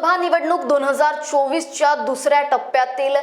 लोकसभा निवडणूक दोन हजार चोवीसच्या दुसऱ्या टप्प्यातील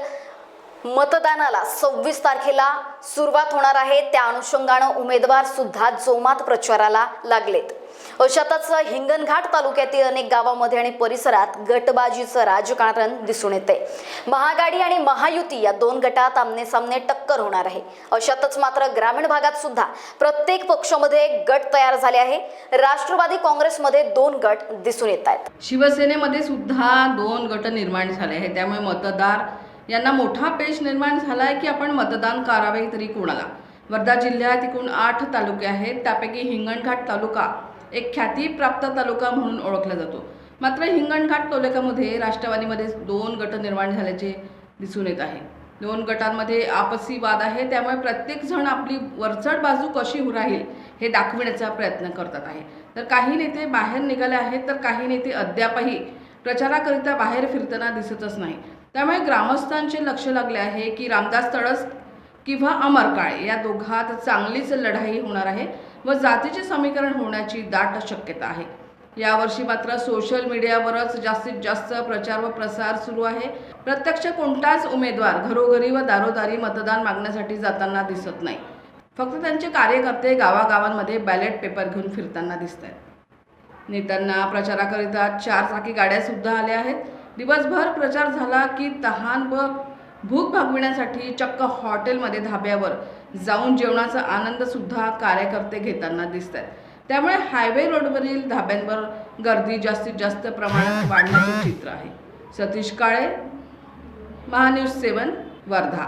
मतदानाला सव्वीस तारखेला सुरुवात होणार आहे. त्या अनुषंगानं उमेदवार सुद्धा जोमात प्रचाराला लागलेत. अशातच हिंगणघाट तालुक्यातील अनेक गावामध्ये आणि परिसरात गटबाजीचं राजकारण दिसून येते महागाडी आणि महायुती या दोन गटात आमने सामने टक्कर होणार आहे. अशातच मात्र ग्रामीण भागात सुद्धा प्रत्येक पक्षामध्ये गट तयार झाले आहे. राष्ट्रवादी काँग्रेसमध्ये दोन गट दिसून येत आहेत. शिवसेनेमध्ये सुद्धा दोन गट निर्माण झाले आहेत. त्यामुळे मतदार यांना मोठा पेश निर्माण झाला आहे की आपण मतदान करावे तरी कोणाला. वर्धा जिल्ह्यात एकूण आठ तालुके आहेत त्यापैकी हिंगणघाट तालुका एक ख्यातीप्राप्त तालुका म्हणून ओळखला जातो. मात्र हिंगणघाट तालुक्यामध्ये राष्ट्रवादीमध्ये दोन गट निर्माण झाल्याचे दिसून येत आहे. दोन गटांमध्ये आपसी वाद आहे त्यामुळे प्रत्येकजण आपली वरचढ बाजू कशी राहील हे दाखविण्याचा प्रयत्न करतात आहे. तर काही नेते बाहेर निघाले आहेत तर काही नेते अद्यापही प्रचाराकरिता बाहेर फिरताना दिसतच नाही. त्यामुळे ग्रामस्थांचे लक्ष लागले आहे की रामदास तळस किंवा अमर काळे या दोघात चांगलीच लढाई होणार आहे व जातीचे समीकरण होण्याची दाट शक्यता आहे. यावर्षी मात्र सोशल मीडियावरच जास्तीत जास्त प्रचार व प्रसार सुरू आहे. प्रत्यक्ष कोणताच उमेदवार घरोघरी व दारोदारी मतदान मागण्यासाठी जाताना दिसत नाही. फक्त त्यांचे कार्यकर्ते गावागावांमध्ये बॅलेट पेपर घेऊन फिरताना दिसत आहेत नेत्यांना प्रचाराकरिता चार चाकी आल्या आहेत. दिवसभर प्रचार झाला की तहान व भूक भागविण्यासाठी चक्क हॉटेलमध्ये धाब्यावर जाऊन जेवणाचा आनंदसुद्धा कार्यकर्ते घेताना दिसत आहेत त्यामुळे हायवे रोडवरील धाब्यांवर गर्दी जास्तीत जास्त प्रमाणात वाढण्याचे चित्र आहे. सतीश काळे महान्यूज सेवन वर्धा.